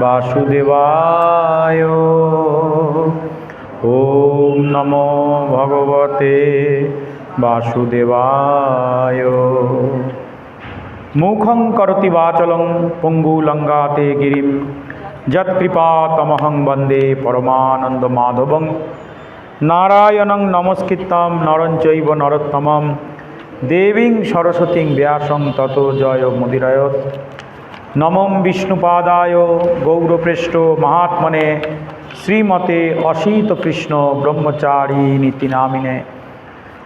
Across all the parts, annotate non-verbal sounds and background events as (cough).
বাসুদেবায়। ওম নমো ভগবতে বাসুদেবায়। মুখং করতি বাচলং পঙ্গুলঙ্গাতে গিরিম। যৎকৃপাতমহং বন্দে পরমানন্দ মাধবং নারায়ণং নমস্কৃত্যং নরঞ্চৈব নরোত্তমম। দেবীং সরস্বতীং ব্যাসং তত জয় মুদিরায়ত। নমম বিষ্ণুপাদায় গৌরপৃষ্ঠ মহাত্মনে শ্রীমতে অসিত কৃষ্ণ ব্রহ্মচারী নীতি নামিনে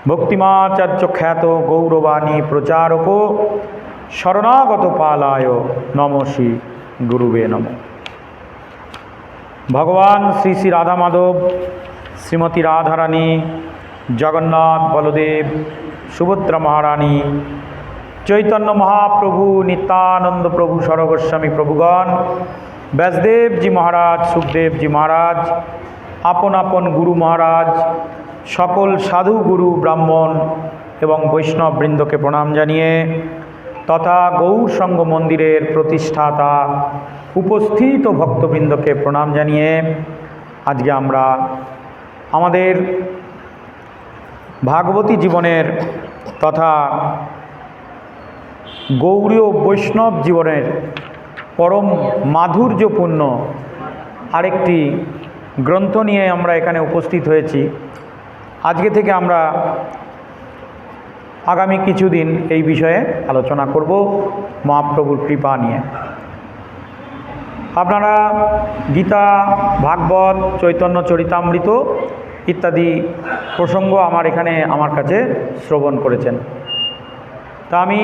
ভক্তিমাচার্য খ্যাত গৌরবাণী প্রচারক শরণাগত পালায় নমসি গুরুবে নম। ভগবান শ্রী শ্রী রাধা মাধব শ্রীমতী রাধারানী, জগন্নাথ বলদেব, সুভদ্রা মহারানী চৈতন্য মহাপ্রভু নিত্যানন্দ প্রভু সরগোস্বামী প্রভুগণ, ব্যাসদেবজি মহারাজ, সুখদেবজি মহারাজ, আপন আপন গুরু মহারাজ, সকল সাধু গুরু ব্রাহ্মণ এবং বৈষ্ণব বৃন্দকে প্রণাম জানিয়ে তথা গৌর সঙ্গ মন্দিরের প্রতিষ্ঠাতা উপস্থিত ভক্তবৃন্দকে প্রণাম জানিয়ে আজকে আমরা আমাদের ভাগবতী জীবনের তথা গৌরীয় বৈষ্ণব জীবনের পরম মাধুর্যপূর্ণ আরেকটি গ্রন্থ নিয়ে আমরা এখানে উপস্থিত হয়েছি। আজকে থেকে আমরা আগামী কিছুদিন এই বিষয়ে আলোচনা করব মহাপ্রভুর কৃপা নিয়ে। আপনারা গীতা, ভাগবত, চৈতন্য, চরিতামৃত ইত্যাদি প্রসঙ্গ আমার এখানে আমার কাছে শ্রবণ করেছেন। তা আমি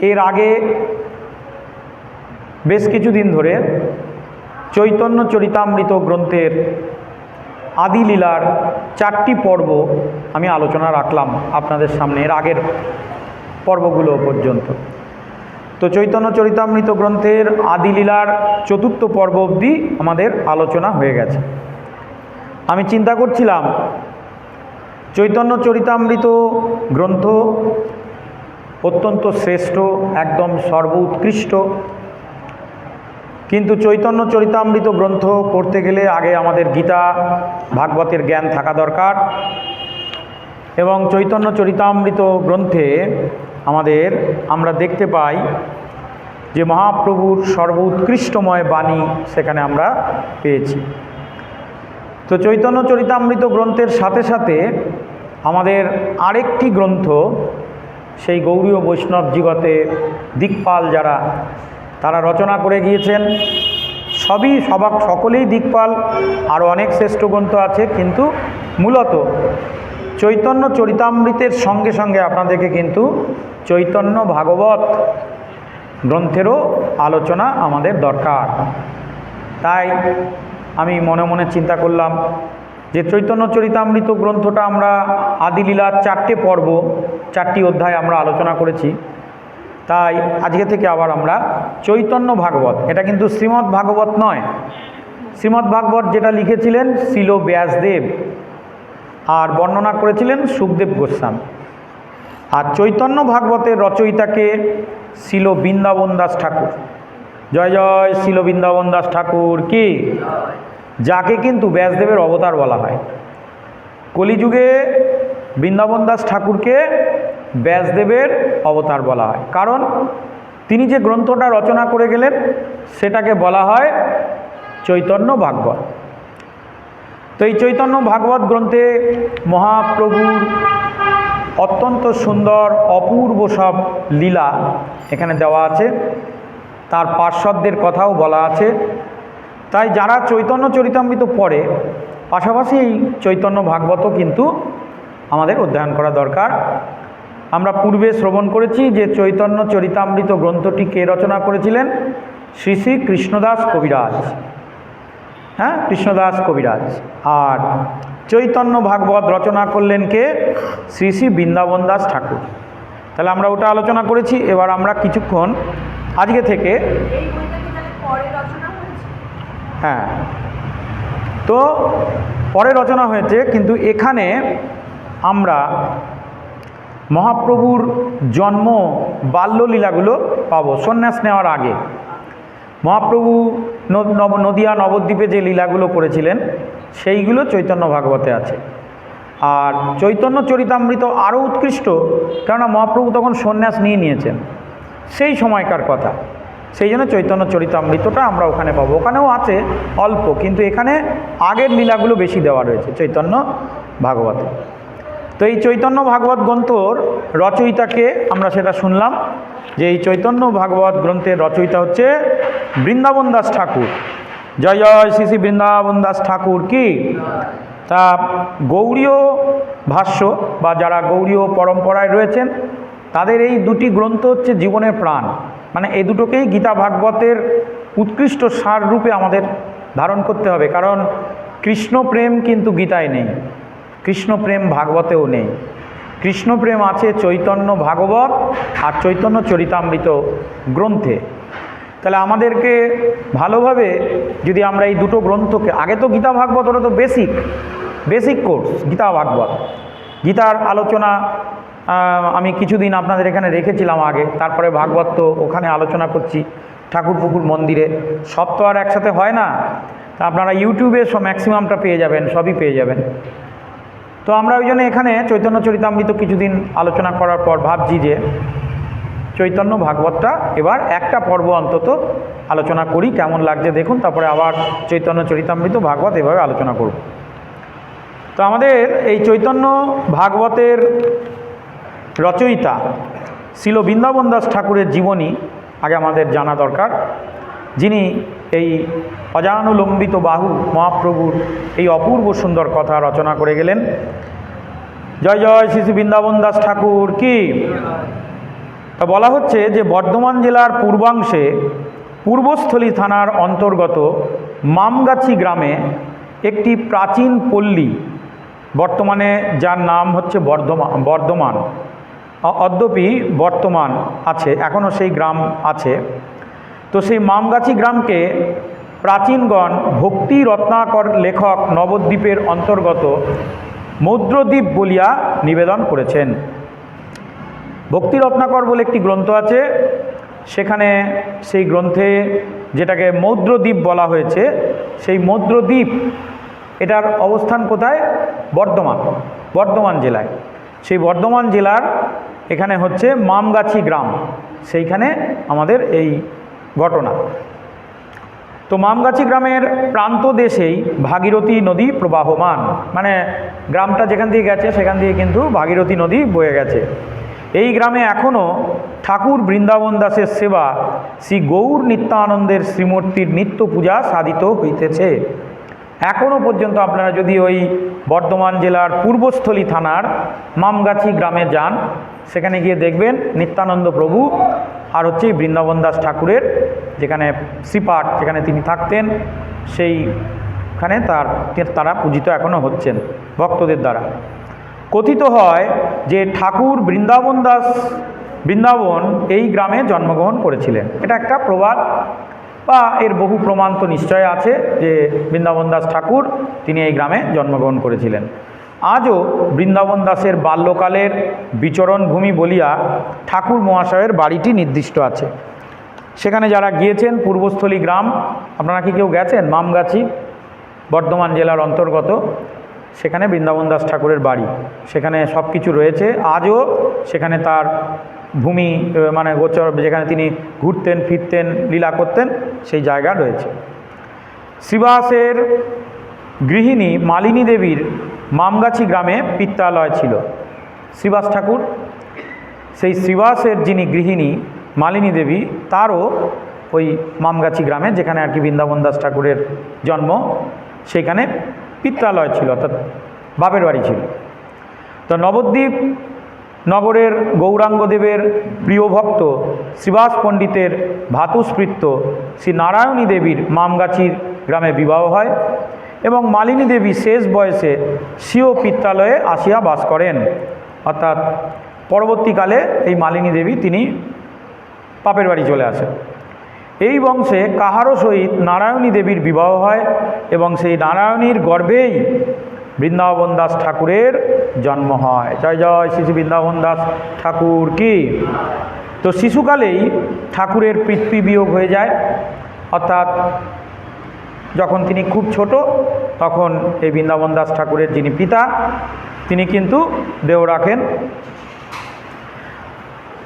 এর আগে বেশ কিছুদিন ধরে চৈতন্য চরিতামৃত গ্রন্থের আদি লীলার চারটি পর্ব আমি আলোচনা রাখলাম আপনাদের সামনে এর আগের পর্বগুলো পর্যন্ত। তো চৈতন্য চরিতামৃত গ্রন্থের আদি লীলার চতুর্থ পর্ব অবধি আমাদের আলোচনা হয়ে গেছে। আমি চিন্তা করছিলাম, চৈতন্য চরিতামৃত গ্রন্থ অত্যন্ত শ্রেষ্ঠ, একদম সর্ব উৎকৃষ্ট কিন্তু চৈতন্য চরিতামৃত গ্রন্থ পড়তে গেলে আগে আমাদের গীতা, ভাগবতের জ্ঞান থাকা দরকার এবং চৈতন্য চরিতামৃত গ্রন্থে আমাদের আমরা দেখতে পাই যে মহাপ্রভুর সর্ব উৎকৃষ্টময় বাণী সেখানে আমরা পেয়েছি। তো চৈতন্য চরিতামৃত গ্রন্থের সাথে সাথে আমাদের আরেকটি গ্রন্থ সেই গৌরীয় বৈষ্ণব জীবতে দিকপাল যারা, তারা রচনা করে গিয়েছেন। সবই সবাক সকলেই দিকপাল আরও অনেক শ্রেষ্ঠ গ্রন্থ আছে, কিন্তু মূলত চৈতন্য চরিতামৃতের সঙ্গে সঙ্গে আপনাদেরকে কিন্তু চৈতন্য ভাগবত গ্রন্থেরও আলোচনা আমাদের দরকার। তাই আমি মনে মনে চিন্তা করলাম যে চৈতন্য চরিতামৃত গ্রন্থটা আমরা আদিলীলার চারটে পর্ব, চারটি অধ্যায় আমরা আলোচনা করেছি। তাই আজকে থেকে আবার আমরা চৈতন্য ভাগবত, এটা কিন্তু শ্রীমদ্ ভাগবত নয়। শ্রীমদ্ ভাগবত যেটা লিখেছিলেন শিল ব্যাসদেব আর বর্ণনা করেছিলেন সুখদেব গোস্বামী। আর চৈতন্য ভাগবতের রচয়িতাকে শিল বৃন্দাবন দাস ঠাকুর। জয় জয় শিল বৃন্দাবন দাস ঠাকুর কি? যাকে কিন্তু ব্যাসদেবের অবতার বলা হয়। কলিযুগে বৃন্দাবন দাস ঠাকুরকে ব্যাসদেবের অবতার বলা হয়। কারণ তিনি যে গ্রন্থটা রচনা করে গেলেন, সেটাকে বলা হয় চৈতন্য ভাগবত। তো এই চৈতন্য ভাগবত গ্রন্থে মহাপ্রভুর অত্যন্ত সুন্দর, অপূর্ব সব লীলা এখানে দেওয়া আছে। তার পার্শ্বদের কথাও বলা আছে। তাই যারা চৈতন্য চরিতামৃত পড়ে, পাশাপাশি এই চৈতন্য ভাগবতও কিন্তু আমাদের অধ্যয়ন করা দরকার। আমরা পূর্বে শ্রবণ করেছি যে চৈতন্য চরিতামৃত গ্রন্থটি কে রচনা করেছিলেন? শ্রী শ্রী কৃষ্ণদাস কবিরাজ। হ্যাঁ কৃষ্ণদাস কবিরাজ। আর চৈতন্য ভাগবত রচনা করলেন কে? শ্রী শ্রী বৃন্দাবন দাস ঠাকুর। তাহলে আমরা ওটা আলোচনা করেছি, এবার আমরা কিছুক্ষণ আজকে থেকে এই বইটা কি তাহলে পরে রচনা হয়েছে হ্যাঁ। তো পরে রচনা হয়েছে, কিন্তু এখানে আমরা মহাপ্রভুর জন্ম বাল্যলীলাগুলো পাবো, সন্ন্যাস নেওয়ার আগে। মহাপ্রভু নদিয়া, নবদ্বীপে যে লীলাগুলো করেছিলেন সেইগুলো চৈতন্য ভাগবতে আছে। আর চৈতন্য চরিতামৃত আরও উৎকৃষ্ট, কেননা মহাপ্রভু তখন সন্ন্যাস নিয়ে নিয়েছেন। সেই সময়কার কথা। সেই জন্য চৈতন্য চরিতামৃতটা আমরা ওখানে পাবো। ওখানেও আছে অল্প, কিন্তু এখানে আগের লীলাগুলো বেশি দেওয়া রয়েছে, চৈতন্য ভাগবতে। তো এই চৈতন্য ভাগবত গ্রন্থর রচয়িতাকে আমরা সেটা শুনলাম, যে এই চৈতন্য ভাগবত গ্রন্থের রচয়িতা হচ্ছে বৃন্দাবন দাস ঠাকুর। জয় জয় শ্রী শ্রী বৃন্দাবন দাস ঠাকুর কি? তা গৌরীয় ভাষ্য, বা যারা গৌরীয় পরম্পরায় রয়েছেন, তাদের এই দুটি গ্রন্থ হচ্ছে জীবনের প্রাণ। মানে এই দুটোকেই গীতা ভাগবতের উৎকৃষ্ট সার রূপে আমাদের ধারণ করতে হবে। কারণ কৃষ্ণ প্রেম কিন্তু গীতায় নেই কৃষ্ণপ্রেম ভাগবতেও নেই। কৃষ্ণপ্রেম আছে চৈতন্য ভাগবত আর চৈতন্য চরিতামৃত গ্রন্থে। তাহলে আমাদেরকে ভালোভাবে যদি আমরা এই দুটো গ্রন্থকে, আগে তো গীতা ভাগবত ওটা তো basic basic course Gita Bhagavat. গীতার আলোচনা আমি কিছুদিন আপনাদের এখানে রেখেছিলাম আগে, তারপরে ভাগবত তো ওখানে আলোচনা করছি, ঠাকুর পুকুর মন্দিরে। সব তো আর একসাথে হয় না। তা আপনারা ইউটিউবে সব ম্যাক্সিমামটা পেয়ে যাবেন, সবই পেয়ে যাবেন। তো আমরা ওই জন্য এখানে চৈতন্য চরিতামৃত কিছুদিন আলোচনা করার পর ভাবছি যে চৈতন্য ভাগবতটা এবার একটা পর্ব অন্তত আলোচনা করি, কেমন লাগছে দেখুন, তারপরে আবার চৈতন্য চরিতামৃত ভাগবত এভাবে আলোচনা করব। তো আমাদের এই চৈতন্য ভাগবতের রচয়িতা ছিল বৃন্দাবন দাস ঠাকুরের জীবনী আগে আমাদের জানা দরকার। যিনি এই অজানুলম্বিত বাহু মহাপ্রভুর এই অপূর্ব সুন্দর কথা রচনা করে গেলেন। জয় জয় শ্রী বৃন্দাবন দাস ঠাকুর কি? বলা হচ্ছে যে বর্ধমান জেলার পূর্বাংশে পূর্বস্থলী থানার অন্তর্গত মামগাছি গ্রামে একটি প্রাচীন পল্লী, বর্তমানে যার নাম হচ্ছে বর্ধমান বর্ধমান। অদ্যপি বর্তমান আছে, এখনও সেই গ্রাম আছে। তো সেই মামগাছি গ্রামকে প্রাচীনগণ ভক্তি রত্নাকর লেখক নবদ্বীপের অন্তর্গত মৌদ্রদ্বীপ বলিয়া নিবেদন করেছেন। ভক্তি রত্নাকর বলে একটি গ্রন্থ আছে, সেখানে সেই গ্রন্থে যেটাকে মৌদ্রদ্বীপ বলা হয়েছে, সেই মৌদ্রদ্বীপ, এটার অবস্থান কোথায়? বর্ধমান বর্ধমান জেলায়। সেই বর্ধমান জেলার এখানে হচ্ছে মামগাছি গ্রাম। সেইখানে আমাদের এই ঘটনা। তো মামগাছি গ্রামের প্রান্ত দেশেই ভাগীরথী নদী প্রবাহমান। মানে গ্রামটা যেখান দিয়ে গেছে, সেখান দিয়ে কিন্তু ভাগীরথী নদী বয়ে গেছে। এই গ্রামে এখনও ঠাকুর বৃন্দাবন দাসের সেবা শ্রী গৌর নিত্যানন্দের শ্রীমূর্তির নিত্য পূজা সাধিত হইতেছে। এখনও পর্যন্ত আপনারা যদি ওই বর্ধমান জেলার পূর্বস্থলী থানার মামগাছি গ্রামে যান, সেখানে গিয়ে দেখবেন নিত্যানন্দ প্রভু আর হচ্ছে বৃন্দাবন দাস ঠাকুরের যেখানে শ্রীপাঠ, যেখানে তিনি থাকতেন, সেইখানে তার, তারা পূজিত এখনও হচ্ছেন ভক্তদের দ্বারা। কথিত হয় যে ঠাকুর বৃন্দাবন দাস, বৃন্দাবন এই গ্রামে জন্মগ্রহণ করেছিলেন। এটা একটা প্রবাদ। বা এর বহু প্রমাণ তো নিশ্চয় আছে যে বৃন্দাবন দাস ঠাকুর তিনি এই গ্রামে জন্মগ্রহণ করেছিলেন। আজও বৃন্দাবন দাসের বাল্যকালের বিচরণ ভূমি বলিয়া ঠাকুর মহাশয়ের বাড়িটি নির্দিষ্ট আছে। সেখানে যারা গিয়েছেন, পূর্বস্থলী গ্রাম, আপনারা কি কেউ গেছেন? মামগাছি, বর্ধমান জেলার অন্তর্গত, সেখানে বৃন্দাবন দাস ঠাকুরের বাড়ি। সেখানে সব কিছু রয়েছে। আজও সেখানে তার ভূমি মানে গোচর, যেখানে তিনি ঘুরতেন, ফিরতেন, লীলা করতেন, সেই জায়গা রয়েছে। শ্রীবাসের গৃহিণী মালিনী দেবীর মামগাছি গ্রামে পিত্রালয় ছিল। শ্রীবাস ঠাকুর, সেই শ্রীবাসের যিনি গৃহিণী মালিনী দেবী, তারও ওই মামগাছি গ্রামে, যেখানে আর কি বৃন্দাবন দাস ঠাকুরের জন্ম সেখানে পিত্রালয় ছিল, অর্থাৎ বাপের বাড়ি ছিল। তো নবদ্বীপ নগরের গৌরাঙ্গদেবের প্রিয় ভক্ত শ্রীবাস পণ্ডিতের ভাতুস্পৃত্য শ্রী নারায়ণী দেবীর মামগাছির গ্রামে বিবাহ হয় এবং মালিনী দেবী শেষ বয়সে স্বীয় পিত্রালয়ে আসিয়া বাস করেন। অর্থাৎ পরবর্তীকালে এই মালিনী দেবী তিনি পাপের বাড়ি চলে আসেন। এই বংশে কাহারও সহিত নারায়ণী দেবীর বিবাহ হয় এবং সেই নারায়ণীর গর্ভেই বৃন্দাবন দাস ঠাকুরের জন্ম হয়। জয় জয় শিশু বৃন্দাবন দাস ঠাকুর কি? তো শিশুকালেই ঠাকুরের পিতৃবিয়োগ হয়ে যায়। অর্থাৎ যখন তিনি খুব ছোট, তখন এই বৃন্দাবন দাস ঠাকুরের যিনি পিতা, তিনি কিন্তু দেহ রাখেন।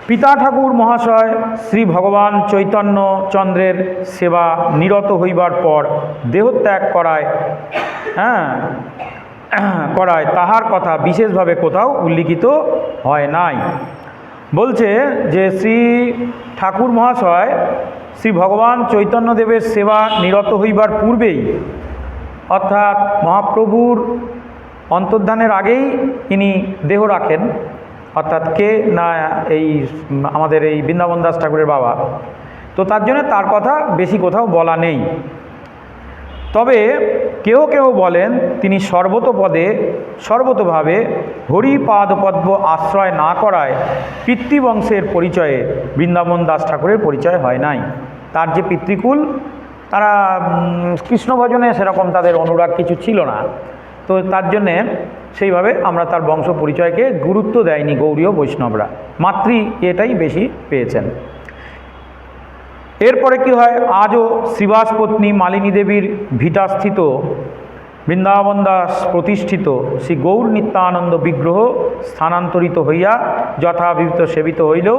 পিতা ঠাকুর মহাশয় শ্রী ভগবান চৈতন্য চন্দ্রের সেবা নিরত হইবার পর দেহত্যাগ করায় হ্যাঁ (clears throat) করায়, তাহার কথা বিশেষভাবে কোথাও উল্লিখিত হয় নাই। বলছে যে শ্রী ঠাকুর মহাশয় শ্রী ভগবান চৈতন্যদেবের সেবা নিরত হইবার পূর্বেই, অর্থাৎ মহাপ্রভুর অন্তর্ধানের আগেই ইনি দেহ রাখেন, অর্থাৎ কে না এই আমাদের এই বৃন্দাবন দাস ঠাকুরের বাবা। তো তার জন্য তার কথা বেশি কোথাও বলা নেই। তবে কেউ কেউ বলেন তিনি সর্বতপদে সর্বতভাবে হরিপাদপদ্ম আশ্রয় না করায় পিতৃবংশের পরিচয়ে বৃন্দাবন দাস ঠাকুরের পরিচয় হয় নাই। তার যে পিতৃকুল তারা উম, কৃষ্ণ ভজনে সেরকম তাদের অনুরাগ কিছু ছিল না। তো তার জন্যে সেইভাবে আমরা তার বংশ পরিচয়কে গুরুত্ব দেয়নি গৌরীয় বৈষ্ণবরা। মাতৃ এটাই বেশি পেয়েছেন। এরপরে কি হয়? আজও শ্রীবাস পত্নী মালিনী দেবীর ভিটাস্থিত, বৃন্দাবন দাস প্রতিষ্ঠিত শ্রী গৌর নিত্যানন্দ বিগ্রহ স্থানান্তরিত হইয়া যথাবিহিত সেবিত হইলেও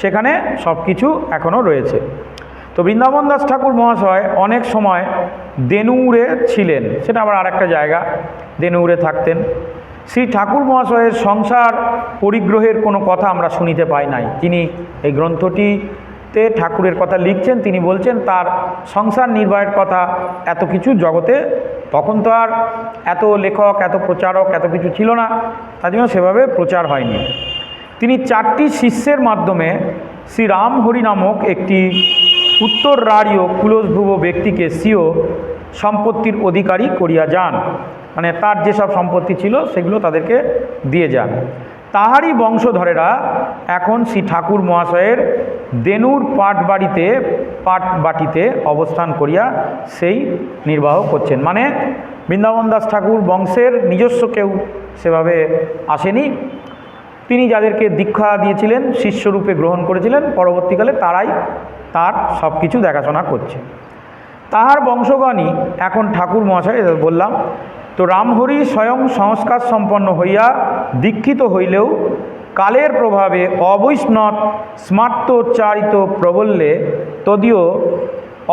সেখানে সব কিছু এখনও রয়েছে। তো বৃন্দাবন দাস ঠাকুর মহাশয় অনেক সময় দেনুরে ছিলেন, সেটা আবার আরেকটা জায়গা, দেনুরে থাকতেন। শ্রী ঠাকুর মহাশয়ের সংসার পরিগ্রহের কোনো কথা আমরা শুনিতে পাই নাই। তিনি এই গ্রন্থটিতে ঠাকুরের কথা লিখছেন, তিনি বলছেন, তার সংসার নির্বাহের কথা এত কিছু জগতে তখন তো আর এত লেখক, এত প্রচারক, এত কিছু ছিল না। তার জন্য সেভাবে প্রচার হয়নি। তিনি চারটি শিষ্যের মাধ্যমে শ্রী রাম হরি নামক একটি উত্তর রাড়ীয় কুলসভুব ব্যক্তিকে স্বীয় সম্পত্তির অধিকারী করিয়া যান। মানে তার যেসব সম্পত্তি ছিল, সেগুলো তাদেরকে দিয়ে যান। তাহারই বংশধরেরা এখন শ্রী ঠাকুর মহাশয়ের দেনুর পাট বাড়িতে পাট বাটিতে অবস্থান করিয়া সেই নির্বাহ করছেন। মানে বৃন্দাবন দাস ঠাকুর বংশের নিজস্ব কেউ সেভাবে আসেনি। তিনি যাদেরকে দীক্ষা দিয়েছিলেন, শিষ্যরূপে গ্রহণ করেছিলেন, পরবর্তীকালে তারাই তার সব কিছু দেখাশোনা করছে। তাহার বংশগণই এখন ঠাকুর মহাশয়, বললাম তো রামহরি স্বয়ং সংস্কার সম্পন্ন হইয়া দীক্ষিত হইলেও কালের প্রভাবে অবৈষ্ণব স্মার্তোচ্চারিত প্রবল্যে তদীয়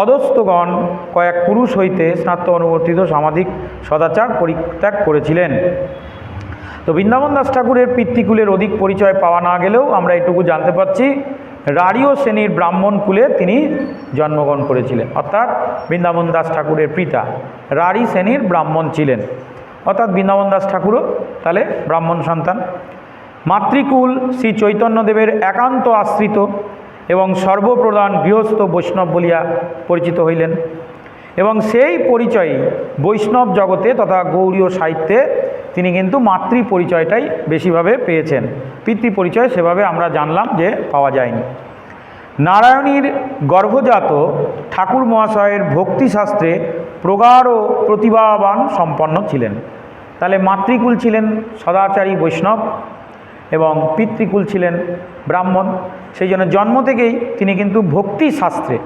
অদস্তগণ কয়েক পুরুষ হইতে স্নাত্ত অনুবর্তিত সামাজিক সদাচার পরিত্যাগ করেছিলেন। তো বৃন্দাবন দাস ঠাকুরের পিতৃকুলের অধিক পরিচয় পাওয়া না গেলেও আমরা এটুকু জানতে পারছি। রাড়ীয় শ্রেণির ব্রাহ্মণ কুলে তিনি জন্মগ্রহণ করেছিলেন। অর্থাৎ বৃন্দাবন দাস ঠাকুরের পিতা রাঢ়ী শ্রেণির ব্রাহ্মণ ছিলেন। অর্থাৎ বৃন্দাবন দাস ঠাকুরও তাহলে ব্রাহ্মণ সন্তান। মাতৃকুল শ্রী চৈতন্যদেবের একান্ত আশ্রিত এবং সর্বপ্রধান গৃহস্থ বৈষ্ণব বলিয়া পরিচিত হইলেন। এবং সেই পরিচয়ে বৈষ্ণব জগতে তথা গৌরীয় সাহিত্যে তিনি কিন্তু মাতৃ পরিচয়টাই বেশিভাবে পেয়েছেন। পিতৃ পরিচয় সেভাবে আমরা জানলাম যে পাওয়া যায়নি। নারায়ণীর গর্ভজাত ঠাকুর মহাশয়ের ভক্তিশাস্ত্রে প্রগাঢ় প্রতিভাবান সম্পন্ন ছিলেন। তাহলে মাতৃকুল ছিলেন সদাচারী বৈষ্ণব এবং পিতৃকুল ছিলেন ব্রাহ্মণ। সেই জন্য জন্ম থেকেই তিনি কিন্তু ভক্তি শাস্ত্রে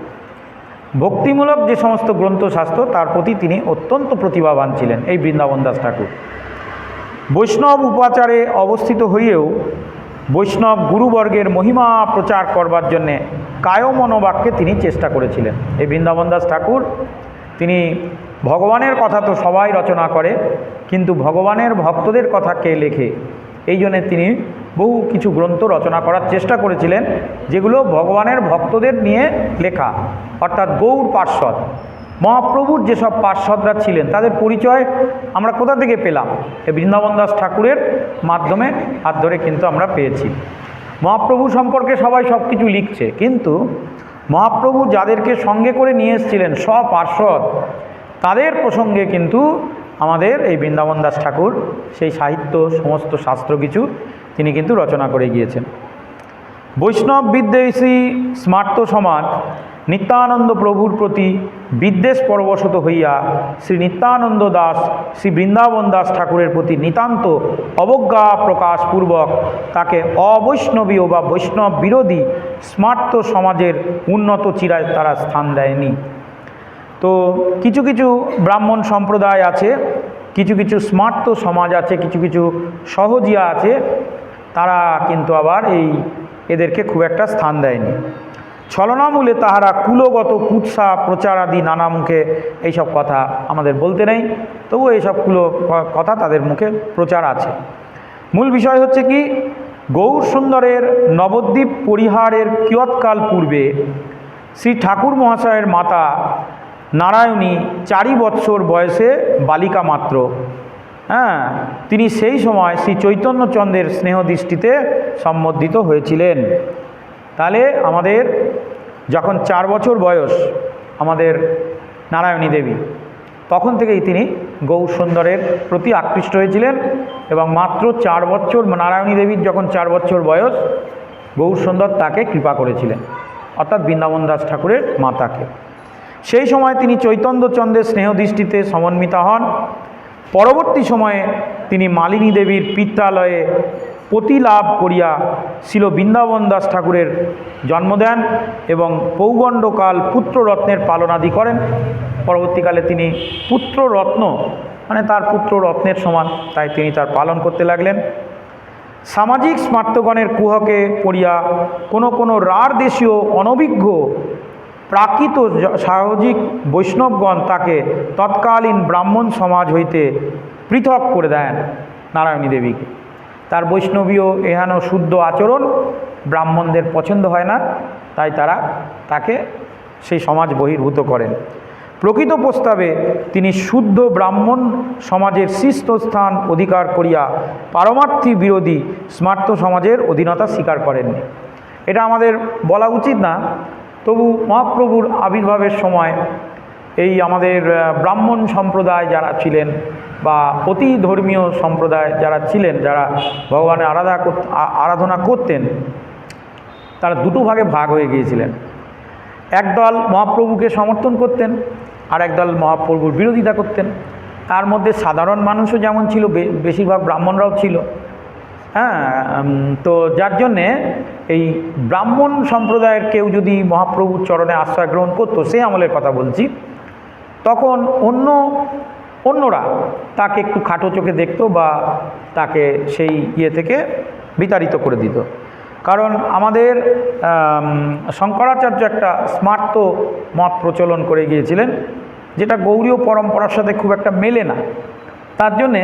ভক্তিমূলক যে সমস্ত গ্রন্থশাস্ত্র, তার প্রতি তিনি অত্যন্ত প্রতিভাবান ছিলেন এই বৃন্দাবন দাস ঠাকুর। বৈষ্ণব উপাচারে অবস্থিত হইয়েও বৈষ্ণব গুরুবর্গের মহিমা প্রচার করবার জন্যে কায়মনোবাক্যে তিনি চেষ্টা করেছিলেন। এই বৃন্দাবন দাস ঠাকুর, তিনি ভগবানের কথা তো সবাই রচনা করে, কিন্তু ভগবানের ভক্তদের কথা কে লেখে? এই জন্যে তিনি বহু কিছু গ্রন্থ রচনা করার চেষ্টা করেছিলেন, যেগুলো ভগবানের ভক্তদের নিয়ে লেখা, অর্থাৎ গৌর পার্শ্বদ। মহাপ্রভুর যেসব পার্শ্বদরা ছিলেন, তাদের পরিচয় আমরা কোথা থেকে পেলাম? এই বৃন্দাবন দাস ঠাকুরের মাধ্যমে হাত ধরে কিন্তু আমরা পেয়েছি। মহাপ্রভু সম্পর্কে সবাই সব কিছু লিখছে, কিন্তু মহাপ্রভু যাদেরকে সঙ্গে করে নিয়ে এসেছিলেন পার্শ্বদ তাদের প্রসঙ্গে কিন্তু আমাদের এই বৃন্দাবন দাস ঠাকুর সেই সাহিত্য, সমস্ত শাস্ত্র কিছু তিনি কিন্তু রচনা করে গিয়েছেন। বৈষ্ণব বিদ্বেষী স্মার্ত সমাজ নিত্যানন্দ প্রভুর প্রতি বিদ্বেষ পরবশত হইয়া শ্রী নিত্যানন্দ দাস, শ্রী বৃন্দাবন দাস ঠাকুরের প্রতি নিতান্ত অবজ্ঞা প্রকাশপূর্বক তাকে অবৈষ্ণবীয় বা বৈষ্ণব বিরোধী স্মার্ত সমাজের উন্নত চিরায় তারা স্থান দেয়নি। তো কিছু কিছু ব্রাহ্মণ সম্প্রদায় আছে, কিছু কিছু স্মার্ত সমাজ আছে, কিছু কিছু সহজিয়া আছে, তারা কিন্তু আবার এই এদেরকে খুব একটা স্থান দেয়নি। ছলনামূলে তাহারা কুলগত কুৎসা প্রচার আদি নানা মুখে এইসব কথা আমাদের বলতে নেই। তবু এইসব কুলো কথা তাদের মুখে প্রচার আছে। মূল বিষয় হচ্ছে কি, গৌর সুন্দরের নবদ্বীপ পরিহারের কিয়ৎকাল পূর্বে শ্রী ঠাকুর মহাশয়ের মাতা নারায়ণী চারি বৎসর বয়সে বালিকা মাত্র। হ্যাঁ তিনি সেই সময় শ্রী চৈতন্যচন্দ্রের স্নেহ দৃষ্টিতে সম্বদ্ধিত হয়েছিলেন। তাহলে আমাদের যখন চার বছর বয়স আমাদের নারায়ণী দেবী, তখন থেকেই তিনি গৌর সুন্দরের প্রতি আকৃষ্ট হয়েছিলেন এবং মাত্র চার বছর নারায়ণী দেবীর যখন চার বছর বয়স, গৌর সুন্দর তাকে কৃপা করেছিলেন, অর্থাৎ বৃন্দাবন দাস ঠাকুরের মাতাকে। সেই সময় তিনি চৈতন্যচন্দ্রের স্নেহ দৃষ্টিতে সমন্বিতা হন। পরবর্তী সময়ে তিনি মালিনী দেবীর পিত্রালয়ে পতি লাভ করিয়া ছিল বৃন্দাবন দাস ঠাকুরের জন্ম দেন এবং পৌগণ্ডকাল পুত্ররত্নের পালনাদি করেন। পরবর্তীকালে তিনি পুত্ররত্ন মানে তার পুত্র রত্নের সমান, তাই তিনি তার পালন করতে লাগলেন। সামাজিক স্মার্তগণের কুহকে পড়িয়া কোনো কোনো রার দেশীয় অনভিজ্ঞ প্রাকৃত সাহজিক বৈষ্ণবগণ তাকে তৎকালীন ব্রাহ্মণ সমাজ হইতে পৃথক করে দেন নারায়ণী দেবীকে। তার বৈষ্ণবীয় এহানো শুদ্ধ আচরণ ব্রাহ্মণদের পছন্দ হয় না, তাই তারা তাকে সেই সমাজ বহির্ভূত করেন। প্রকৃত প্রস্তাবে তিনি শুদ্ধ ব্রাহ্মণ সমাজের শীর্ষস্থান অধিকার করিয়া পারমার্থী বিরোধী স্মার্ত সমাজের অধীনতা স্বীকার করেননি এটা আমাদের বলা উচিত না, তবু মহাপ্রভুর আবির্ভাবের সময় এই আমাদের ব্রাহ্মণ সম্প্রদায় যারা ছিলেন বা অতি ধর্মীয় সম্প্রদায় যারা ছিলেন, যারা ভগবানের আরাধা আরাধনা করতেন, তারা দুটো ভাগে ভাগ হয়ে গিয়েছিলেন। একদল মহাপ্রভুকে সমর্থন করতেন, আর একদল মহাপ্রভুর বিরোধিতা করতেন। তার মধ্যে সাধারণ মানুষও যেমন ছিল বেশিরভাগ ব্রাহ্মণরাও ছিল। হ্যাঁ তো যার জন্যে এই ব্রাহ্মণ সম্প্রদায়ের কেউ যদি মহাপ্রভুর চরণে আশ্রয় গ্রহণ করতো, সে আমলের কথা বলছি। তখন অন্য অন্যরা তাকে একটু খাটো চোখে দেখতো বা তাকে সেই ইয়ে থেকে বিতাড়িত করে দিত। কারণ আমাদের শঙ্করাচার্য একটা স্মার্ত মত প্রচলন করে গিয়েছিলেন, যেটা গৌরীয় পরম্পরার সাথে খুব একটা মেলে না। তার জন্যে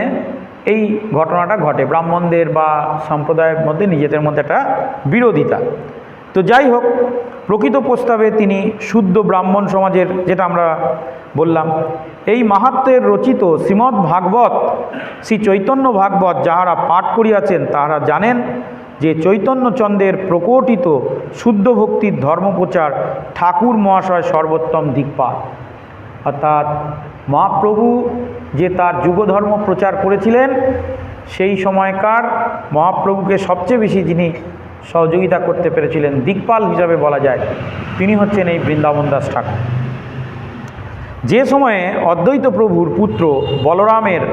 এই ঘটনাটা ঘটে। ব্রাহ্মণদের বা সম্প্রদায়ের মধ্যে, নিজেদের মধ্যে একটা বিরোধিতা। তো যাই হোক, প্রকৃত প্রস্তাবে তিনি শুদ্ধ ব্রাহ্মণ সমাজের, যেটা আমরা বললাম এই মাহাত্মের রচিত শ্রীমদ্ ভাগবত, শ্রী চৈতন্য ভাগবত যাহারা পাঠ করিয়াছেন, তাহারা জানেন যে চৈতন্যচন্দ্রের প্রকটিত শুদ্ধ ভক্তির ধর্মপ্রচার ঠাকুর মহাশয় সর্বোত্তম দিকপাত অর্থাৎ মহাপ্রভু যে তার যুগধর্ম প্রচার করেছিলেন, সেই সময়কার মহাপ্রভুকে সবচেয়ে বেশি যিনি সহযোগিতা করতে পেরেছিলেন দিকপাল হিসাবে বলা যায়, তিনি হচ্ছেন এই বৃন্দাবন দাস ঠাকুর। যে সময়ে অদ্বৈত প্রভুর পুত্র বলরামের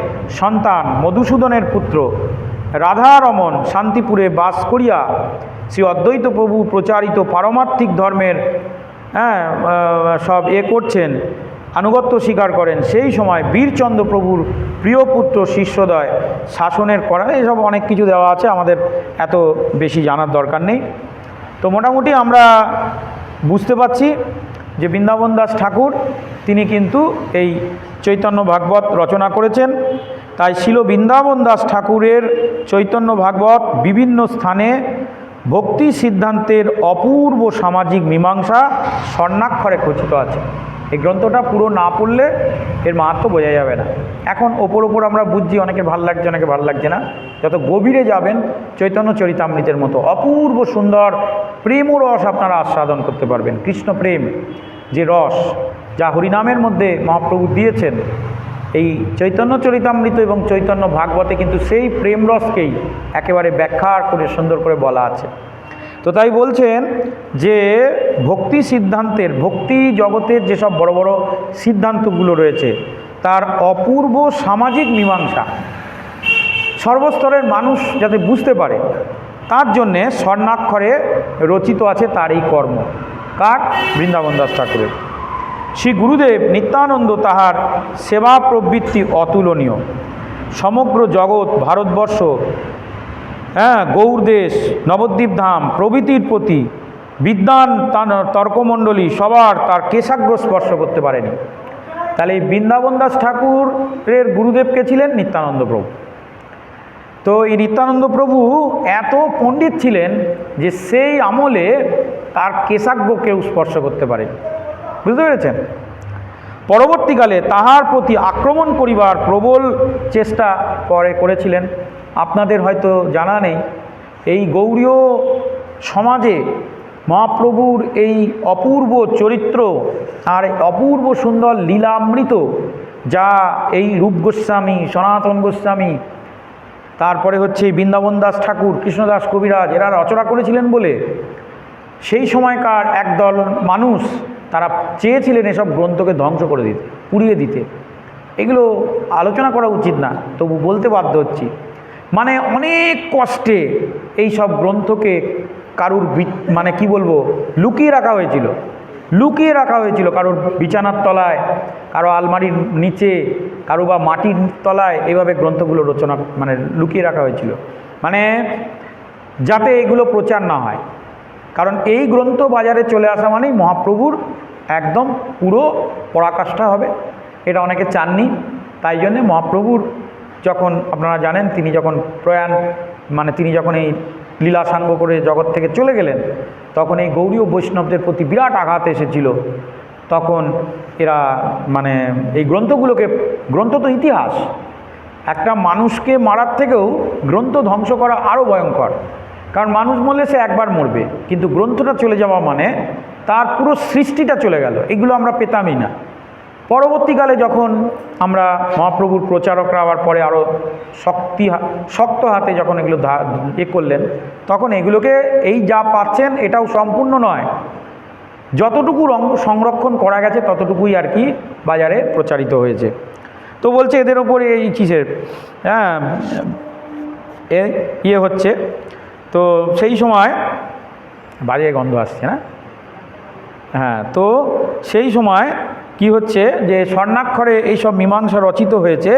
সন্তান মধুসূদনের পুত্র রাধারমন শান্তিপুরে বাস করিয়া শ্রী অদ্বৈত প্রভু প্রচারিত পারমার্থিক ধর্মের হ্যাঁ সব এ করছেন, আনুগত্য স্বীকার করেন, সেই সময় বীরচন্দ্র প্রভুর প্রিয় পুত্র শিষ্যদয় শাসনের করা, এসব অনেক কিছু দেওয়া আছে, আমাদের এত বেশি জানার দরকার নেই। তো মোটামুটি আমরা বুঝতে পারছি যে বৃন্দাবন দাস ঠাকুর, তিনি কিন্তু এই চৈতন্য ভাগবত রচনা করেছেন। তাই ছিল বৃন্দাবন দাস ঠাকুরের চৈতন্য ভাগবত বিভিন্ন স্থানে ভক্তি সিদ্ধান্তের অপূর্ব সামাজিক মীমাংসা স্বর্ণাক্ষরে খচিত আছে। এই গ্রন্থটা পুরো না পড়লে এর মাহাত্ম বোঝা যাবে না। এখন ওপর ওপর আমরা বুঝছি অনেকের ভালো লাগছে, অনেকে ভালো লাগছে না। যত গভীরে যাবেন, চৈতন্য চরিতামৃতের মতো অপূর্ব সুন্দর প্রেম ও রস আপনারা আস্বাদন করতে পারবেন। কৃষ্ণ প্রেম, যে রস, যা হরিনামের মধ্যে মহাপ্রভু দিয়েছেন, এই চৈতন্য চরিতামৃত এবং চৈতন্য ভাগবতে কিন্তু সেই প্রেম রসকেই একেবারে ব্যাখ্যা করে, সুন্দর করে বলা আছে। তো তাই বলছেন যে ভক্তি সিদ্ধান্তের, ভক্তি জগতের যেসব বড় বড় সিদ্ধান্তগুলো রয়েছে, তার অপূর্ব সামাজিক মীমাংসা। সর্বস্তরের মানুষ যাতে বুঝতে পারে তার জন্যে স্বর্ণাক্ষরে রচিত আছে তার এই কর্ম। কার? বৃন্দাবন দাস ঠাকুরের। শ্রী গুরুদেব নিত্যানন্দ তাহার সেবা প্রবৃত্তি অতুলনীয়। সমগ্র জগৎ, ভারতবর্ষ হ্যাঁ গৌরদেশ, নবদ্বীপ ধাম, প্রভৃতির প্রতি বিদ্যান তর্কমণ্ডলী সবার তার কেশাগ্র স্পর্শ করতে পারেনি। তাহলে এই বৃন্দাবন দাস ঠাকুরের গুরুদেবকে ছিলেন? নিত্যানন্দ প্রভু। তো এই নিত্যানন্দ প্রভু এত পণ্ডিত ছিলেন যে সেই আমলে তার কেশাগ্য কেউ স্পর্শ করতে পারে বুঝতে পেরেছেন? পরবর্তীকালে তাহার প্রতি আক্রমণ করিবার প্রবল চেষ্টা পরে করেছিলেন। আপনাদের হয়তো জানা নেই, এই গৌরীয় সমাজে মহাপ্রভুর এই অপূর্ব চরিত্র আর অপূর্ব সুন্দর লীলামৃত, যা এই রূপ গোস্বামী সনাতন গোস্বামী তারপরে হচ্ছে বৃন্দাবন দাস ঠাকুর কৃষ্ণদাস কবিরাজ, এরা রচনা করেছিলেন বলে। সেই সময়কার একদল মানুষ তারা চেয়েছিলেন এসব গ্রন্থকে ধ্বংস করে দিতে, পুড়িয়ে দিতে। এগুলো আলোচনা করা উচিত না, তবু বলতে বাধ্য হচ্ছি। মানে অনেক কষ্টে এই সব গ্রন্থকে কারুর মানে কি বলব, লুকিয়ে রাখা হয়েছিল। লুকিয়ে রাখা হয়েছিল কারোর বিছানার তলায়, কারও আলমারির নিচে, কারও বা মাটির তলায় এইভাবে গ্রন্থগুলো রচনা মানে লুকিয়ে রাখা হয়েছিল। মানে যাতে এগুলো প্রচার না হয়। কারণ এই গ্রন্থ বাজারে চলে আসা মানেই মহাপ্রভুর একদম পুরো পরাকাষ্ঠা হবে। এটা অনেকে চাননি। তাই জন্যে মহাপ্রভুর যখন, আপনারা জানেন, তিনি যখন প্রয়াণ মানে তিনি যখন এই লীলা সাঙ্গ করে জগৎ থেকে চলে গেলেন। তখন এই গৌরীয় বৈষ্ণবদের প্রতি বিরাট আঘাত এসেছিল। তখন এরা মানে এই গ্রন্থগুলোকে, গ্রন্থ তো ইতিহাস। একটা মানুষকে মারার থেকেও গ্রন্থ ধ্বংস করা আরও ভয়ঙ্কর। কারণ মানুষ মরলে সে একবার মরবে, কিন্তু গ্রন্থটা চলে যাওয়া মানে তার পুরো সৃষ্টিটা চলে গেল। এগুলো আমরা পেতামই না। পরবর্তীকালে যখন আমরা মহাপ্রভুর প্রচারকরা আবার পরে আরও শক্তি শক্ত হাতে যখন এগুলো এ করলেন, তখন এগুলোকে এই যা পাচ্ছেন এটাও সম্পূর্ণ নয়। যতটুকু রং সংরক্ষণ করা গেছে ততটুকুই আর কি বাজারে প্রচারিত হয়েছে। তো বলছে এদের ওপরে এই কিসের? হ্যাঁ ইয়ে হচ্ছে। তো সেই সময় বাজে গন্ধ আসছে না? হ্যাঁ তো সেই সময় কি হচ্ছে যে স্বর্ণাক্ষরে এইসব মীমাংসা রচিত হয়েছে,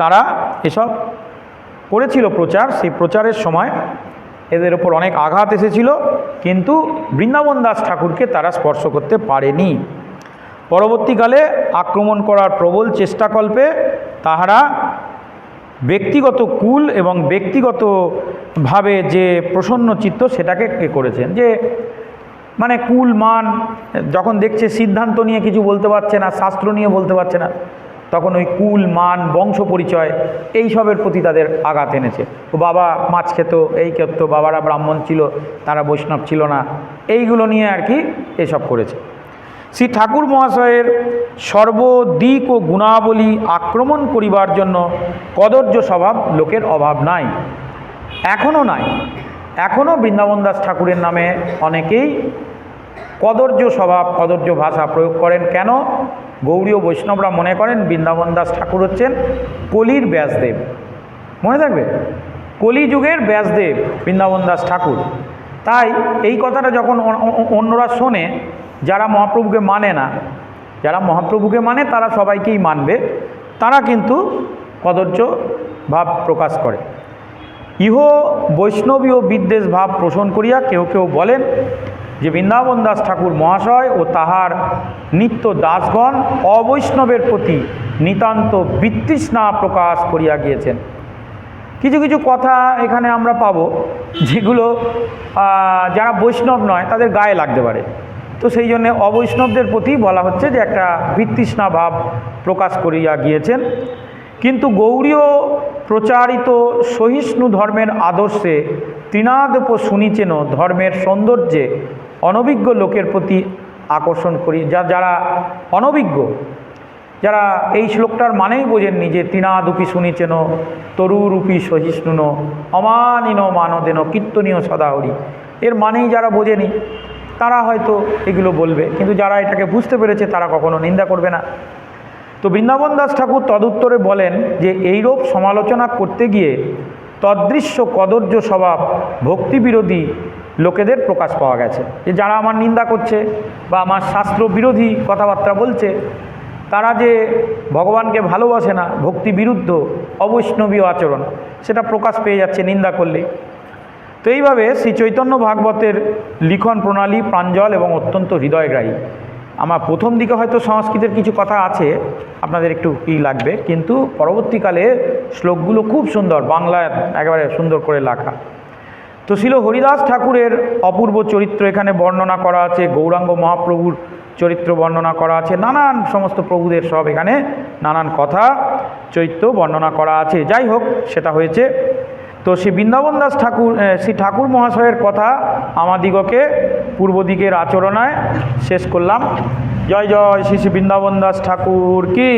তারা এসব করেছিল প্রচার। সেই প্রচারের সময় এদের ওপর অনেক আঘাত এসেছিল, কিন্তু বৃন্দাবন দাস ঠাকুরকে তারা স্পর্শ করতে পারেনি। পরবর্তীকালে আক্রমণ করার প্রবল চেষ্টাকল্পে তাহারা ব্যক্তিগত কুল এবং ব্যক্তিগতভাবে যে প্রসন্ন চিত্ত সেটাকে করেছেন। যে মানে কুল, মান, যখন দেখছে সিদ্ধান্ত নিয়ে কিছু বলতে পারছে না, শাস্ত্র নিয়ে বলতে পারছে না, তখন ওই কুল, মান, বংশ পরিচয় এইসবের প্রতি তাদের আঘাত এনেছে। বাবা মাছ খেত, এই খেত বাবারা ব্রাহ্মণ ছিল, তারা বৈষ্ণব ছিল না, এইগুলো নিয়ে আর কি এসব করেছে। শ্রী ঠাকুর মহাশয়ের সর্বদিক ও গুণাবলী আক্রমণ করিবার জন্য কদর্য স্বভাব লোকের অভাব নাই। এখনও নাই। এখনও বৃন্দাবন দাস ঠাকুরের নামে অনেকেই কদর্য স্বভাব কদর্য ভাষা প্রয়োগ করেন। কেন? গৌরীয় বৈষ্ণবরা মনে করেন বৃন্দাবন দাস ঠাকুর হচ্ছেন কলির ব্যাসদেব। মনে থাকবে? কলিযুগের ব্যাসদেব বৃন্দাবন দাস ঠাকুর। তাই এই কথাটা যখন অন্যরা শোনে, যারা মহাপ্রভুকে মানে না, যারা মহাপ্রভুকে মানে তারা সবাইকেই মানবে। তারা কিন্তু কদর্য ভাব প্রকাশ করে। ইহ বৈষ্ণবীয় বিদ্বেষ ভাব পোষণ করিয়া কেউ কেউ বলেন যে বৃন্দাবন দাস ঠাকুর মহাশয় ও তাহার নিত্য দাসগণ অবৈষ্ণবের প্রতি নিতান্ত বিতৃষ্ণা প্রকাশ করিয়া গিয়েছেন। কিছু কিছু কথা এখানে আমরা পাবো যেগুলো যারা বৈষ্ণব নয় তাদের গায়ে লাগতে পারে। তো সেই জন্যে অবৈষ্ণবদের প্রতি বলা হচ্ছে যে একটা বিতৃষ্ণা ভাব প্রকাশ করিয়া গিয়েছেন। কিন্তু প্রচারিত সহিষ্ণু ধর্মের আদর্শে তৃণাদপ শুনিচেন ধর্মের সৌন্দর্যে অনভিজ্ঞ লোকের প্রতি আকর্ষণ করি, যা, যারা অনভিজ্ঞ, যারা এই শ্লোকটার মানেই বোঝেননি যে তৃণাদুপি শুনিছেন তরুরূপী সহিষ্ণুন, অমানিন মানদেন, কীর্তনীয় সদাহরি। এর মানেই যারা বোঝেনি, তারা হয়তো এগুলো বলবে, কিন্তু যারা এটাকে বুঝতে পেরেছে, তারা কখনো নিন্দা করবে না। তো বৃন্দাবন দাস ঠাকুর তদুত্তরে বলেন যে এইরূপ সমালোচনা করতে গিয়ে তদৃশ্য কদর্য স্বভাব ভক্তিবিরোধী লোকেদের প্রকাশ পাওয়া গেছে। যে যারা আমার নিন্দা করছে বা আমার শাস্ত্র বিরোধী কথাবার্তা বলছে, তারা যে ভগবানকে ভালোবাসে না ভক্তি বিরুদ্ধ অবৈষ্ণবীয় আচরণ, সেটা প্রকাশ পেয়ে যাচ্ছে নিন্দা করলে। তো এইভাবে শ্রী চৈতন্য ভাগবতের লিখন প্রণালী, প্রাঞ্জল এবং অত্যন্ত হৃদয়গ্রাহী। আমার প্রথম দিকে হয়তো সংস্কৃতের কিছু কথা আছে, আপনাদের একটু ই লাগবে, কিন্তু পরবর্তীকালে শ্লোকগুলো খুব সুন্দর বাংলায় একেবারে সুন্দর করে লেখা। তো ছিল হরিদাস ঠাকুরের অপূর্ব চরিত্র, এখানে বর্ণনা করা আছে, গৌরাঙ্গ মহাপ্রভুর চরিত্র বর্ণনা করা আছে, নানান সমস্ত প্রভুদের সব এখানে নানান কথা, চরিত্র বর্ণনা করা আছে। যাই হোক, সেটা হয়েছে তো শ্রী বৃন্দাবন দাস ঠাকুর শ্রী ঠাকুর মহাশয়ের কথা আমাদিগকে পূর্ব দিকের আচরণায় শেষ করলাম। জয় জয় শ্রী শ্রী বৃন্দাবন দাস ঠাকুর কি?